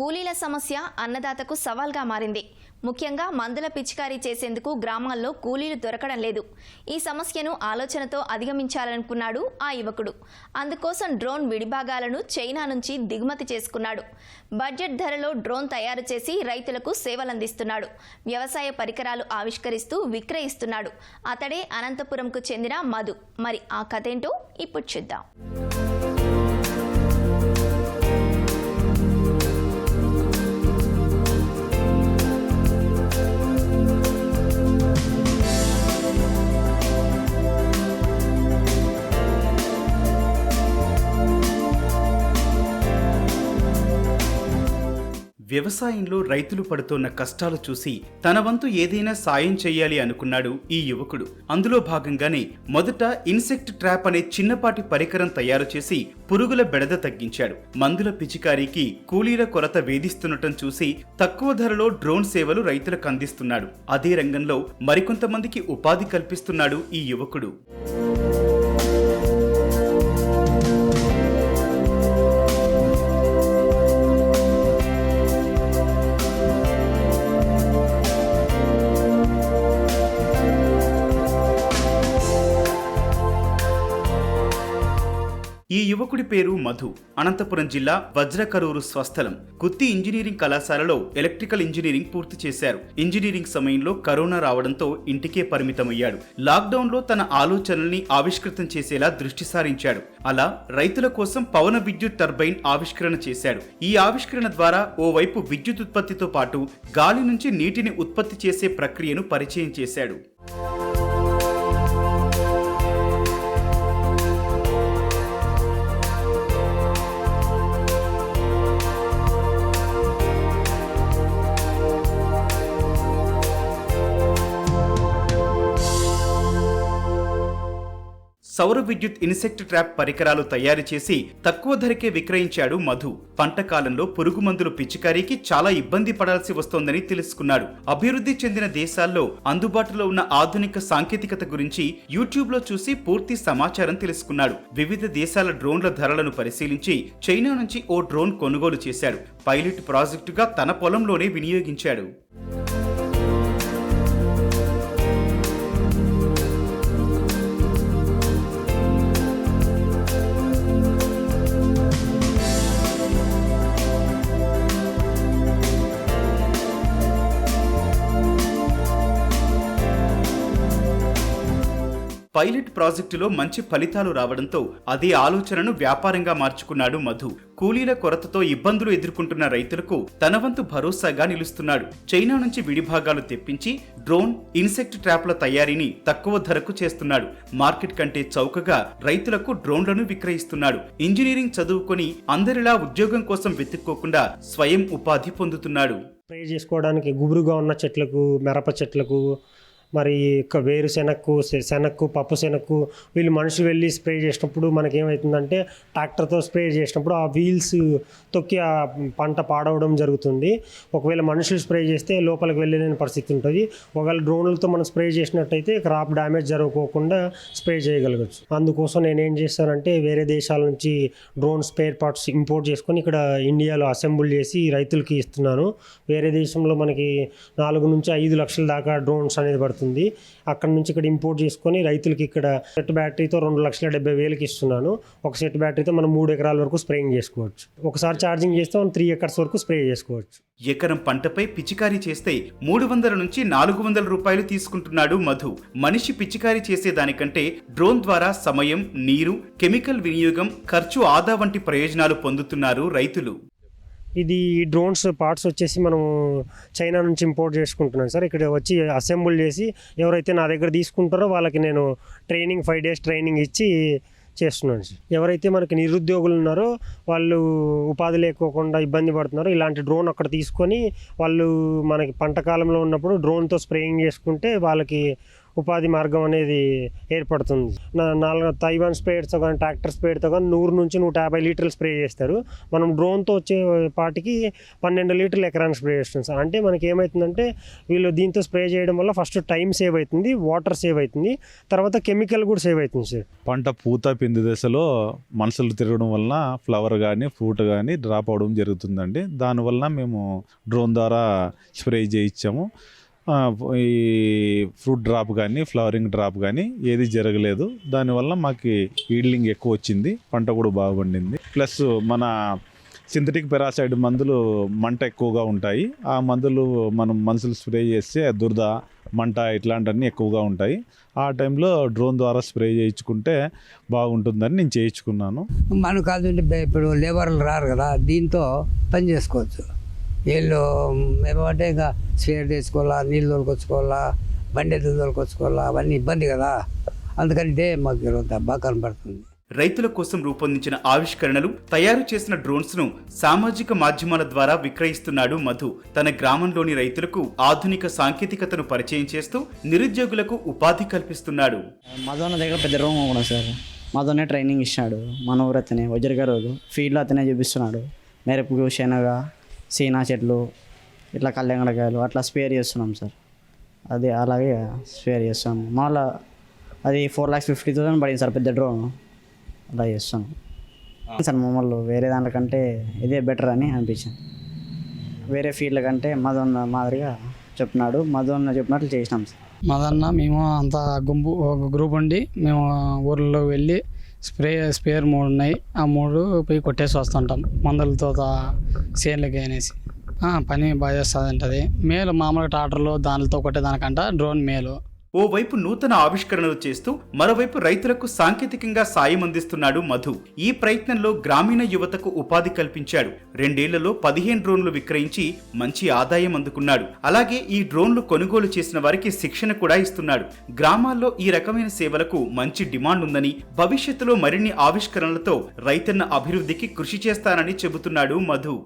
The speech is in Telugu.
కూలీల సమస్య అన్నదాతకు సవాల్గా మారింది. ముఖ్యంగా మందుల పిచికారీ చేసేందుకు గ్రామాల్లో కూలీలు దొరకడం లేదు. ఈ సమస్యను ఆలోచనతో అధిగమించాలనుకున్నాడు ఆ యువకుడు. అందుకోసం డ్రోన్ విడిభాగాలను చైనా నుంచి దిగుమతి చేసుకున్నాడు. బడ్జెట్ ధరలో డ్రోన్ తయారు చేసి రైతులకు సేవలందిస్తున్నాడు. వ్యవసాయ పరికరాలు ఆవిష్కరిస్తూ విక్రయిస్తున్నాడు. అతడే అనంతపురంకు చెందిన మధు. మరి ఆ కథేంటో ఇప్పుడు చూద్దాం. వ్యవసాయంలో రైతులు పడుతోన్న కష్టాలు చూసి తన వంతు ఏదైనా సాయం చేయాలి అనుకున్నాడు ఈ యువకుడు. అందులో భాగంగానే మొదట ఇన్సెక్ట్ ట్రాప్ అనే చిన్నపాటి పరికరం తయారు చేసి పురుగుల బెడద తగ్గించాడు. మందుల పిచికారీకి కూలీల కొరత వేధిస్తుండటం చూసి తక్కువ ధరలో డ్రోన్ సేవలు రైతులకు అందిస్తున్నాడు. అదే రంగంలో మరికొంతమందికి ఉపాధి కల్పిస్తున్నాడు ఈ యువకుడు. ఈ యువకుడి పేరు మధు. అనంతపురం జిల్లా వజ్రకరూరు స్వస్థలం. గుత్తి ఇంజనీరింగ్ కళాశాలలో ఎలక్ట్రికల్ ఇంజనీరింగ్ పూర్తి చేశారు. ఇంజనీరింగ్ సమయంలో కరోనా రావడంతో ఇంటికే పరిమితమయ్యాడు. లాక్డౌన్లో తన ఆలోచనల్ని ఆవిష్కృతం చేసేలా దృష్టి సారించాడు. అలా రైతుల కోసం పవన విద్యుత్ టర్బైన్ ఆవిష్కరణ చేశాడు. ఈ ఆవిష్కరణ ద్వారా ఓవైపు విద్యుత్ ఉత్పత్తితో పాటు గాలి నుంచి నీటిని ఉత్పత్తి చేసే ప్రక్రియను పరిచయం చేశాడు. సౌర విద్యుత్ ఇన్సెక్ట్ ట్రాప్ పరికరాలు తయారు చేసి తక్కువ ధరకే విక్రయించాడు మధు. పంట కాలంలో పురుగు మందులు పిచికారీకి చాలా ఇబ్బంది పడాల్సి వస్తోందని తెలుసుకున్నాడు. అభివృద్ధి చెందిన దేశాల్లో అందుబాటులో ఉన్న ఆధునిక సాంకేతికత గురించి యూట్యూబ్లో చూసి పూర్తి సమాచారం తెలుసుకున్నాడు. వివిధ దేశాల డ్రోన్ల ధరలను పరిశీలించి చైనా నుంచి ఓ డ్రోన్ కొనుగోలు చేశాడు. పైలట్ ప్రాజెక్టుగా తన పొలంలోనే వినియోగించాడు. పైలట్ ప్రాజెక్టులో మంచి ఫలితాలు రావడంతో అదే ఆలోచనను వ్యాపారంగా మార్చుకున్నాడు మధు. కూలీల కొరతతో ఇబ్బందులు ఎదుర్కొంటున్న రైతులకు తన వంతు భరోసాగా నిలుస్తున్నాడు. చైనా నుంచి విడిభాగాలు తెప్పించి డ్రోన్ ఇన్సెక్ట్ ట్రాప్ల తయారీని తక్కువ ధరకు చేస్తున్నాడు. మార్కెట్ కంటే చౌకగా రైతులకు డ్రోన్లను విక్రయిస్తున్నాడు. ఇంజనీరింగ్ చదువుకొని అందరిలా ఉద్యోగం కోసం వెతుక్కోకుండా స్వయం ఉపాధి పొందుతున్నాడు. స్ప్రే చేసుకోవడానికి గుబురుగా ఉన్న చెట్లకు మిరప చెట్లకు మరి వేరుశెనక్కు శెనక్కు శనక్కు పప్పు శనక్కు వీళ్ళు మనుషులు వెళ్ళి స్ప్రే చేసినప్పుడు మనకి ఏమవుతుందంటే ట్రాక్టర్తో స్ప్రే చేసినప్పుడు ఆ వీల్స్ తొక్కి ఆ పంట పాడవడం జరుగుతుంది. ఒకవేళ మనుషులు స్ప్రే చేస్తే లోపలికి వెళ్ళలేని పరిస్థితి ఉంటుంది. ఒకవేళ డ్రోన్లతో మనం స్ప్రే చేసినట్టయితే క్రాప్ డ్యామేజ్ జరగకోకుండా స్ప్రే చేయగలగచ్చు. అందుకోసం నేనేం చేస్తానంటే వేరే దేశాల నుంచి డ్రోన్ స్పేర్ పార్ట్స్ ఇంపోర్ట్ చేసుకొని ఇక్కడ ఇండియాలో అసెంబుల్ చేసి రైతులకి ఇస్తున్నాను. వేరే దేశంలో మనకి నాలుగు నుంచి ఐదు లక్షల దాకా డ్రోన్స్ అనేది పడుతుంది అక్కడ నుంచి ఇక్కడ ఇంపోర్ట్ చేసుకొని రైతులకి ఇక్కడ సెట్ బ్యాటరీతో రెండు లక్షల డెబ్బై వేలకి ఇస్తున్నాను. ఒక సెట్ బ్యాటరీతో మనం మూడు ఎకరాల వరకు స్ప్రేయింగ్ చేసుకోవచ్చు. ఒకసారి ఛార్జింగ్ చేస్తే మనం త్రీ ఎకర్స్ వరకు స్ప్రే చేసుకోవచ్చు. ఎకరం పంటపై పిచికారీ చేస్తే మూడు వందల నుంచి నాలుగు వందల రూపాయలు తీసుకుంటున్నాడు మధు. మనిషి పిచికారీ చేసేదానికంటే డ్రోన్ ద్వారా సమయం నీరు కెమికల్ వినియోగం ఖర్చు ఆదా వంటి ప్రయోజనాలు పొందుతున్నారు రైతులు. ఇది డ్రోన్స్ పార్ట్స్ వచ్చేసి మనం చైనా నుంచి ఇంపోర్ట్ చేసుకుంటున్నాం సార్. ఇక్కడ వచ్చి అసెంబుల్ చేసి ఎవరైతే నా దగ్గర తీసుకుంటారో వాళ్ళకి నేను ట్రైనింగ్ ఫైవ్ డేస్ ట్రైనింగ్ ఇచ్చి చేస్తున్నాను సార్. ఎవరైతే మనకి నిరుద్యోగులు ఉన్నారో వాళ్ళు ఉపాధి లేకోకుండా ఇబ్బంది పడుతున్నారో ఇలాంటి డ్రోన్ అక్కడ తీసుకొని వాళ్ళు మనకి పంట కాలంలో ఉన్నప్పుడు డ్రోన్తో స్ప్రేయింగ్ చేసుకుంటే వాళ్ళకి ఉపాధి మార్గం అనేది ఏర్పడుతుంది. నాలుగు తైవాన్ స్ప్రేడ్తో కానీ ట్రాక్టర్ స్ప్రేడ్తో కానీ నూరు నుంచి నూట యాభై లీటర్లు స్ప్రే చేస్తారు. మనం డ్రోన్తో వచ్చే పాటికి పన్నెండు లీటర్లు ఎకరానికి స్ప్రే చేస్తుంది సార్. అంటే మనకి ఏమవుతుందంటే వీళ్ళు దీంతో స్ప్రే చేయడం వల్ల ఫస్ట్ టైం సేవ్ అవుతుంది వాటర్ సేవ్ అవుతుంది తర్వాత కెమికల్ కూడా సేవ్ అవుతుంది సార్. పంట పూత పిండి దశలో మనుషులు తిరగడం వలన ఫ్లవర్ కానీ ఫ్రూట్ కానీ డ్రాప్ అవడం జరుగుతుందండి. దానివల్ల మేము డ్రోన్ ద్వారా స్ప్రే చేయించాము. ఈ ఫ్రూట్ డ్రాప్ కానీ ఫ్లవరింగ్ డ్రాప్ కానీ ఏది జరగలేదు. దానివల్ల మాకు ఈల్డింగ్ ఎక్కువ వచ్చింది. పంట కూడా బాగా పండింది. ప్లస్ మన సింథటిక్ పెరాసైడ్ మందులు మంట ఎక్కువగా ఉంటాయి. ఆ మందులు మనం మనుషులు స్ప్రే చేస్తే దురద మంట ఇట్లాంటివన్నీ ఎక్కువగా ఉంటాయి. ఆ టైంలో డ్రోన్ ద్వారా స్ప్రే చేయించుకుంటే బాగుంటుందని నేను చేయించుకున్నాను. మనకు కాదు ఇప్పుడు లేబర్లు రారు కదా దీంతో పని చేసుకోవచ్చు. వీళ్ళు ఏమంటే ఇంకా స్పేర్ తెచ్చుకోవాలా నీళ్ళు తోలుకొచ్చుకోవాలా బండి ఎద్దులు తోలుకొచ్చుకోవాలా అవన్నీ ఇబ్బంది కదా. అందుకని ఇదే మాకు బాగా కనపడుతుంది రైతుల కోసం రూపొందించిన ఆవిష్కరణలు తయారు చేసిన డ్రోన్స్ను సామాజిక మాధ్యమాల ద్వారా విక్రయిస్తున్నాడు మధు. తన గ్రామంలోని రైతులకు ఆధునిక సాంకేతికతను పరిచయం చేస్తూ నిరుద్యోగులకు ఉపాధి కల్పిస్తున్నాడు. మధున్న దగ్గర పెద్ద రూమ్ కూడా సార్. మధునే ట్రైనింగ్ ఇచ్చినాడు. మన ఊరు అతనే వజ్రగారు ఫీల్డ్లో అతనే చూపిస్తున్నాడు. మిరపకు శనగ సీనా చెట్లు ఇట్లా కళ్యాణకాయలు అట్లా స్పేర్ చేస్తున్నాం సార్. అది అలాగే స్పేర్ చేస్తాం. మళ్ళా అది ఫోర్ ల్యాక్స్ ఫిఫ్టీ థౌసండ్ పడింది సార్ పెద్ద డ్రోన్ అలా చేస్తాం. సార్ మమ్మల్ని వేరే దాంట్లోకంటే ఇదే బెటర్ అని అనిపించింది. వేరే ఫీల్డ్ కంటే మధున్న మాదిరిగా చెప్పినాడు. మధున్న చెప్పినట్లు చేసినాం సార్. మదన్న మేము అంతా గుంపు ఒక గ్రూప్ ఉండి మేము ఊర్లో వెళ్ళి స్ప్రే స్పేర్ మూడు ఉన్నాయి. ఆ మూడు పోయి కొట్టేసి వస్తుంటాం. మందులతో సేన్లకి అనేసి. పని బాగా చేస్తుంది ఉంటుంది మేలు మామూలుగా ట్రాక్టర్లు దానితో కొట్టే దానికంట డ్రోన్ మేలు. ఓవైపు నూతన ఆవిష్కరణలు చేస్తూ మరోవైపు రైతులకు సాంకేతికంగా సాయం అందిస్తున్నాడు మధు. ఈ ప్రయత్నంలో గ్రామీణ యువతకు ఉపాధి కల్పించాడు. రెండేళ్ళలో పదిహేను డ్రోన్లు విక్రయించి మంచి ఆదాయం అందుకున్నాడు. అలాగే ఈ డ్రోన్లు కొనుగోలు చేసిన వారికి శిక్షణ కూడా ఇస్తున్నాడు. గ్రామాల్లో ఈ రకమైన సేవలకు మంచి డిమాండ్ ఉందని భవిష్యత్తులో మరిన్ని ఆవిష్కరణలతో రైతన్న అభివృద్ధికి కృషి చేస్తానని చెబుతున్నాడు మధు.